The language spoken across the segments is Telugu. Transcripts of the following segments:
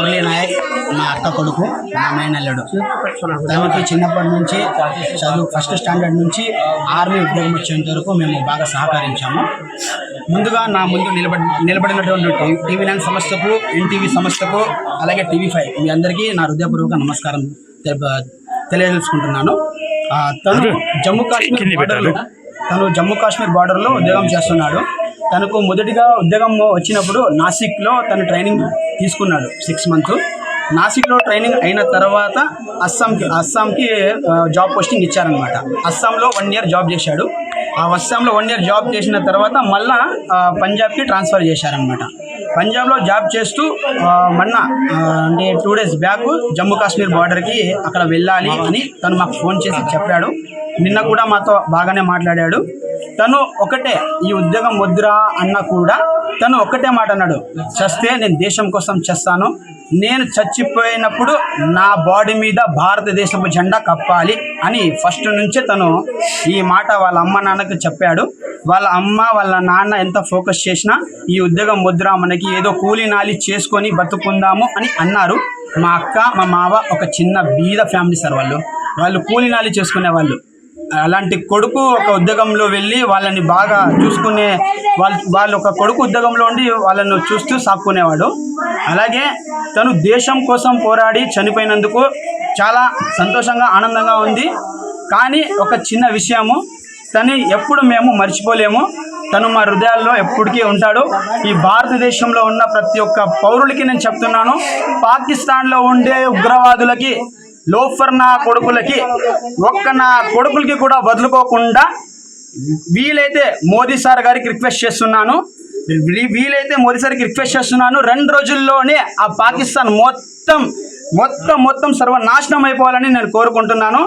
మురళీ నాయక్? మా అక్క కొడుకు మా మేనల్లుడు తనకి చిన్నప్పటి నుంచి చదువు ఫస్ట్ స్టాండర్డ్ నుంచి ఆర్మీ ఉద్యోగం వచ్చేంత వరకు మేము బాగా సహకరించాము. ముందుగా నా ముందు నిలబడి నిలబడినటువంటి టీవీ నైన్ సంస్థకు ఎన్టీవీ సంస్థకు అలాగే టీవీ ఫైవ్ మీ అందరికీ నా హృదయపూర్వక నమస్కారం తెలియజేసుకుంటున్నాను. తను జమ్మూ కాశ్మీర్ తను జమ్మూ కాశ్మీర్ బార్డర్లో ఉద్యోగం చేస్తున్నాడు. తనకు మొదటిగా ఉద్యోగం వచ్చినప్పుడు నాసిక్లో తను ట్రైనింగ్ తీసుకున్నాడు సిక్స్ మంత్స్ నాసిక్లో ట్రైనింగ్ అయిన తర్వాత అస్సాంకి అస్సాంకి జాబ్ పోస్టింగ్ ఇచ్చారనమాట అస్సాంలో వన్ ఇయర్ జాబ్ చేశాడు. ఆ అస్సాంలో వన్ ఇయర్ జాబ్ చేసిన తర్వాత మళ్ళా పంజాబ్కి ట్రాన్స్ఫర్ చేశారనమాట పంజాబ్లో జాబ్ చేస్తూ మొన్న అంటే two days back Jammu Kashmir బార్డర్కి అక్కడ వెళ్ళాలి అని తను మాకు ఫోన్ చేసి చెప్పాడు. నిన్న కూడా మాతో బాగానే మాట్లాడాడు. తను ఒకటే ఈ ఉద్యోగం వద్దురా అన్న కూడా తను ఒకటే మాట అన్నాడు. చస్తే నేను దేశం కోసం చేస్తాను. నేను చచ్చిపోయినప్పుడు నా బాడీ మీద భారతదేశపు జెండా కప్పాలి అని ఫస్ట్ నుంచే తను ఈ మాట వాళ్ళ అమ్మ నాన్నకు చెప్పాడు. వాళ్ళ అమ్మ వాళ్ళ నాన్న ఎంత ఫోకస్ చేసినా ఈ ఉద్యోగం వద్దురా మనకి ఏదో కూలి నాలి చేసుకొని బతుకుందాము అని అన్నారు. మా అక్క మా మావ ఒక చిన్న బీద ఫ్యామిలీ సార్ వాళ్ళు. వాళ్ళు కూలి నాలి చేసుకునే వాళ్ళు అలాంటి కొడుకు ఒక ఉద్యోగంలో వెళ్ళి వాళ్ళని బాగా చూసుకునే వాళ్ళ వాళ్ళు ఒక కొడుకు ఉద్యోగంలో ఉండి వాళ్ళను చూస్తూ సాక్కునేవాడు. అలాగే తను దేశం కోసం పోరాడి చనిపోయినందుకు చాలా సంతోషంగా ఆనందంగా ఉంది. కానీ ఒక చిన్న విషయము తను ఎప్పుడు మేము మర్చిపోలేము. తను మా హృదయాల్లో ఎప్పటికీ ఉంటాడు. ఈ భారతదేశంలో ఉన్న ప్రతి ఒక్క పౌరులకి నేను చెప్తున్నాను పాకిస్తాన్లో ఉండే ఉగ్రవాదులకి లోఫర్ నా కొడుకులకి ఒక్క నా కొడుకులకి కూడా వదులుకోకుండా వీలైతే మోదీ సార్ గారికి రిక్వెస్ట్ చేస్తున్నాను. వీలైతే మోదీ సార్కి రిక్వెస్ట్ చేస్తున్నాను. రెండు రోజుల్లోనే ఆ పాకిస్తాన్ మొత్తం మొత్తం మొత్తం సర్వనాశనం అయిపోవాలని నేను కోరుకుంటున్నాను.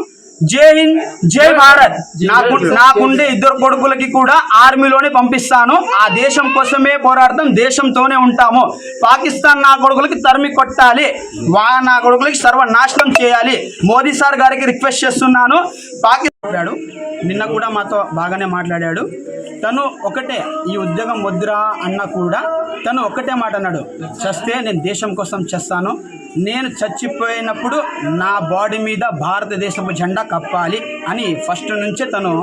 జై హింద్ జై భారత్. నాకు నాకుండే ఇద్దరు కొడుకులకి కూడా ఆర్మీలోనే పంపిస్తాను. ఆ దేశం కోసమే పోరాడతాం దేశంతోనే ఉంటాము. పాకిస్తాన్ నా కొడుకులకి తరిమి కొట్టాలి. వా నా కొడుకులకి సర్వనాశనం చేయాలి. మోదీ సార్ గారికి రిక్వెస్ట్ చేస్తున్నాను. మాట్లాడాడు. నిన్న కూడా మాతో బాగానే మాట్లాడాడు. తను ఒకటే ఈ ఉద్యోగం వద్దురా అన్న కూడా తను ఒకటే మాట అన్నాడు. చస్తే నేను దేశం కోసం చేస్తాను. నేను చచ్చిపోయినప్పుడు నా బాడీ మీద భారతదేశపు జెండా కప్పాలి అని ఫస్ట్ నుంచే తను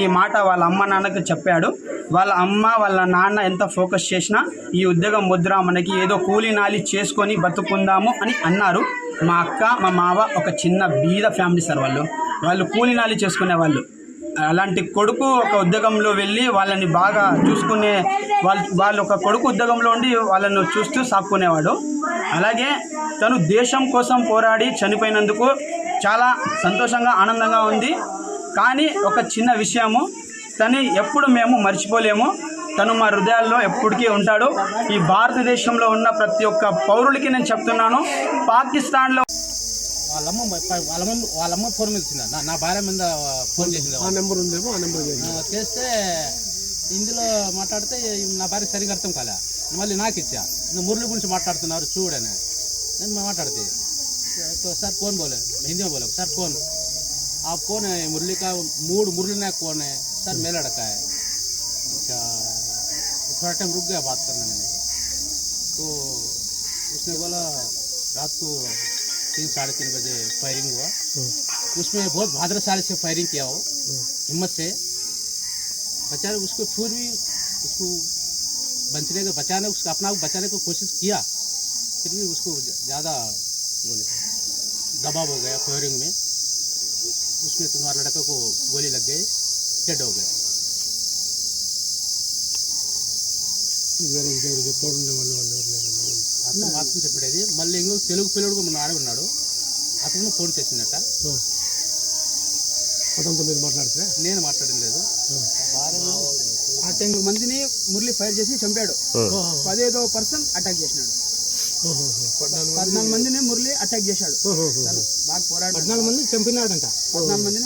ఈ మాట వాళ్ళ అమ్మ నాన్నకి చెప్పాడు. వాళ్ళ అమ్మ వాళ్ళ నాన్న ఎంత ఫోకస్ చేసినా ఈ ఉద్యోగం వద్దురా మనకి ఏదో కూలి నాలి చేసుకొని బతుకుందాము అని అన్నారు. మా అక్క మా మావ ఒక చిన్న బీద ఫ్యామిలీ సార్ వాళ్ళు. వాళ్ళు కూలినాలి చేసుకునే వాళ్ళు. అలాంటి కొడుకు ఒక ఉద్యోగంలో వెళ్ళి వాళ్ళని బాగా చూసుకునే వాళ్ళు వాళ్ళు ఒక కొడుకు ఉద్యోగంలో ఉండి వాళ్ళను చూస్తూ సాక్కునేవాడు. అలాగే తను దేశం కోసం పోరాడి చనిపోయినందుకు చాలా సంతోషంగా ఆనందంగా ఉంది. కానీ ఒక చిన్న విషయము తను ఎప్పుడు మేము మర్చిపోలేము. తను మా హృదయాల్లో ఎప్పటికీ ఉంటాడు. ఈ భారతదేశంలో ఉన్న ప్రతి ఒక్క పౌరుడికి నేను చెప్తున్నాను పాకిస్తాన్లో వాళ్ళమ్మ ప- వాళ్ళమ్మ వాళ్ళమ్మ ఫోన్ మీద ఇచ్చిందా నా నా భార్య మీద ఫోన్ చేసింది ఆ నెంబర్ ఉందేమో ఆ నెంబర్ చేయండి ఆ, చేస్తే ఇందులో మాట్లాడితే నా భార్య సరిగా అర్థం కాలే మళ్ళీ నాకు ఇచ్చా నువ్వు మురళి గురించి మాట్లాడుతున్నారు చూడని నేను మాట్లాడితే तो सर कौन बोले हिंदी में बोले सर कौन आप कौन है मुरली का मूड मुरली नायक कौन है सर मेरा लड़का है अच्छा थोड़ा टाइम रुक गया बात करने में तो उसने बोला रात को तीन साढ़े तीन बजे फायरिंग हुआ। उसमें बहुत भाद्रशाली से फायरिंग किया हो हिम्मत से। बेचारे उसको फिर भी उसको बचने का बचाने उसका अपना आप बचाने की कोशिश किया फिर भी उसको ज़्यादा बोले दबाव हो गया फायरिंग में। उसमें तुम्हारे लड़के को गोली लग गई डेड हो गए వేరే ఇంకెవరు చెప్పాడు ఉండే వాళ్ళు వాళ్ళు ఎవరు లేరు. అతను మాత్రం చెప్పేది మళ్ళీ ఇంకో తెలుగు పిల్లడు మన ఆడ ఉన్నాడు. అతను ఫోన్ చేసిందట. అతనితో మీరు మాట్లాడితే? నేను మాట్లాడడం లేదు. ఆ. టెన్ మందిని మురళి ఫైర్ చేసి చంపాడు. పదేదో పర్సన్ అటాక్ చేసినాడు. పద్నాలుగు మందిని మురళి అటాక్ చేశాడు. బాగా పోరాడు పద్నాలుగు మంది చంపినాడంట. పద్నాలుగు మందిని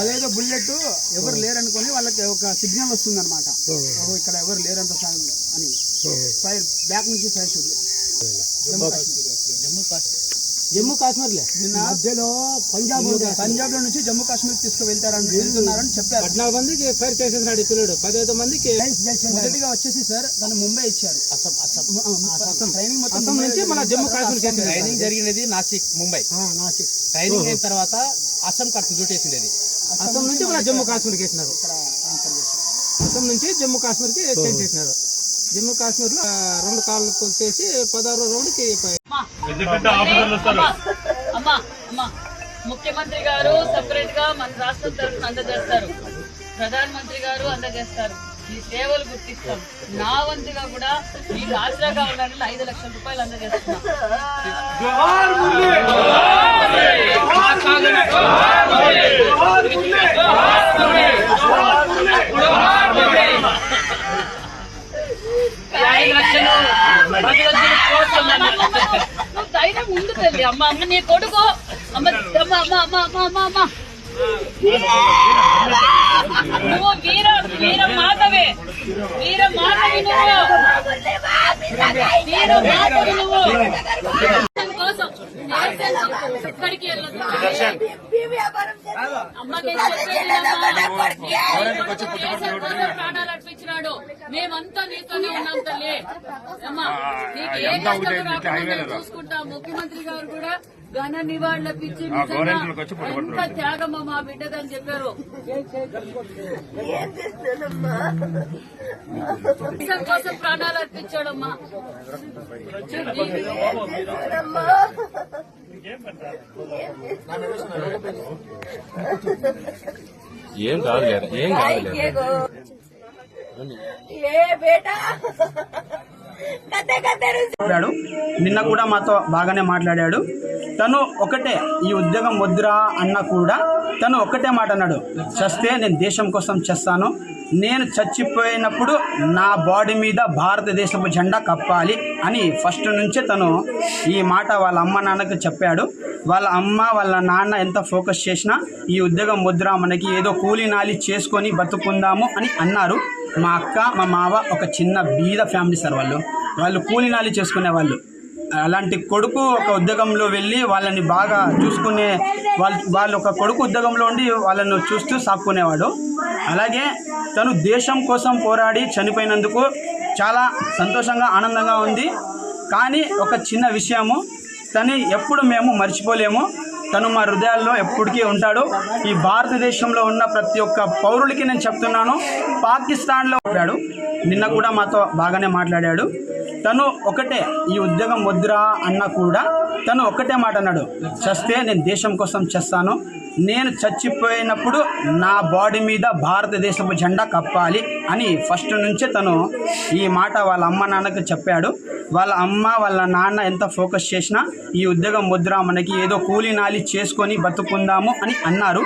అదేదో బుల్లెట్ ఎవరు లేరనుకొని వాళ్ళకి ఒక సిగ్నల్ వస్తుంది అనమాట ఇక్కడ ఎవరు లేరంత అని. ఫైర్ బ్యాక్ నుంచి ఫైర్ షూట్ జమ్మూ కాశ్మీర్. జమ్మూ కాశ్మీర్లే నిన్న మధ్యలో పంజాబ్. పంజాబ్లో నుంచి జమ్మూ కాశ్మీర్ తీసుకువెళ్తారని వెళ్తున్నారని చెప్పారు. పద్నాలుగు మందికి ఫైర్ చేసేసినాడు ఈ పిల్లడు. పదిహేను మందికి మొదటిగా వచ్చేసి సార్ దాన్ని ముంబై ఇచ్చారు. అస్సాం అస్సాం. ట్రైనింగ్ మొత్తం నుంచి మన జమ్మూ కాశ్మీర్ ట్రైనింగ్ జరిగినది నాసిక్ ముంబై. ఆ, నాసిక్. ట్రైనింగ్ అయిన తర్వాత అస్సాం కట్టు డ్యూటేసిండేది అస్సాం నుంచి మన జమ్మూ కాశ్మీర్కి వేసినారు. అస్సాం నుంచి జమ్మూ కాశ్మీర్కి చేంజ్ చేసినారు. జమ్మూ కాశ్మీర్లో రెండు కాళ్ళు చేసి పదహారు రౌండ్కి అమ్మా అమ్మా అమ్మా. ముఖ్యమంత్రి గారు సపరేట్గా మన రాష్ట్రం తరఫున అందజేస్తారు. ప్రధాన మంత్రి గారు అందజేస్తారు. ఈ సేవలు గుర్తిస్తాం. నా వంతుగా కూడా ఈ రాష్ట్ర గవర్నమెంట్ ఐదు లక్షల రూపాయలు అందజేస్తున్నాం. తల్లి అమ్మ అమ్మ నీ కొడుకు అమ్మ అమ్మ అమ్మ అమ్మ అమ్మ అమ్మ అమ్మ నువ్వు వీర వీర మాతవే వీర మాతవి నువ్వు వీర మాతవి నువ్వు దేశం కోసం దేశం ఎక్కడికి వెళ్ళొద్దు అమ్మకి చెప్పేది వినమ్మా. దేశం కోసం ప్రాణాలు అర్పించినాడు మేమంతా నీతోనే ఉన్నాం తల్లి అమ్మా నీకు ఏ కష్టం రాకుండా మేము చూసుకుంటాం ముఖ్యమంత్రి గారు కూడా ఘన నివాళులపించి నిజంగా ఎంత త్యాగమా మా బిడ్డదని చెప్పారు. దేశం కోసం ప్రాణాలు అర్పించాడమ్మా. ఏం కాదు ఏం కాదు ఏ బేటా? మాట్లాడాడు. నిన్న కూడా మాతో బాగానే మాట్లాడాడు. తను ఒకటే ఈ ఉద్యోగం వద్దురా అన్న కూడా తను ఒకటే మాట అన్నాడు. చస్తే నేను దేశం కోసం చేస్తాను. నేను చచ్చిపోయినప్పుడు నా బాడీ మీద భారతదేశపు జెండా కప్పాలి అని ఫస్ట్ నుంచే తను ఈ మాట వాళ్ళ అమ్మ నాన్నకు చెప్పాడు. వాళ్ళ అమ్మ వాళ్ళ నాన్న ఎంత ఫోకస్ చేసినా ఈ ఉద్యోగం వద్దురా మనకి ఏదో కూలీ నాలి చేసుకొని బతుకుందాము అని అన్నారు. మా అక్క మా మావ ఒక చిన్న బీద ఫ్యామిలీ సార్ వాళ్ళు. వాళ్ళు కూలినాలి చేసుకునే వాళ్ళు. అలాంటి కొడుకు ఒక ఉద్యోగంలో వెళ్ళి వాళ్ళని బాగా చూసుకునే వాళ్ళు వాళ్ళు ఒక కొడుకు ఉద్యోగంలో ఉండి వాళ్ళను చూస్తూ సాక్కునేవాడు. అలాగే తను దేశం కోసం పోరాడి చనిపోయినందుకు చాలా సంతోషంగా ఆనందంగా ఉంది. కానీ ఒక చిన్న విషయము తను ఎప్పుడు మేము మర్చిపోలేము. తను మా హృదయాల్లో ఎప్పటికీ ఉంటాడు. ఈ భారతదేశంలో ఉన్న ప్రతి ఒక్క పౌరులకి నేను చెప్తున్నాను పాకిస్తాన్లో ఉంటాడు నిన్న కూడా మాతో బాగానే మాట్లాడాడు. తను ఒకటే ఈ ఉద్యోగం వద్దురా అన్న కూడా తను ఒకటే మాట అన్నాడు. చస్తే నేను దేశం కోసం చేస్తాను నేను చచ్చిపోయినప్పుడు నా బాడీ మీద భారతదేశపు జెండా కప్పాలి అని ఫస్ట్ నుంచే తను ఈ మాట వాళ్ళ అమ్మ నాన్నకు చెప్పాడు. వాళ్ళ అమ్మ వాళ్ళ నాన్న ఎంత ఫోకస్ చేసినా ఈ ఉద్యోగం ముద్ర మనకి ఏదో కూలీ నాలి చేసుకొని బతుకుందాము అని అన్నారు.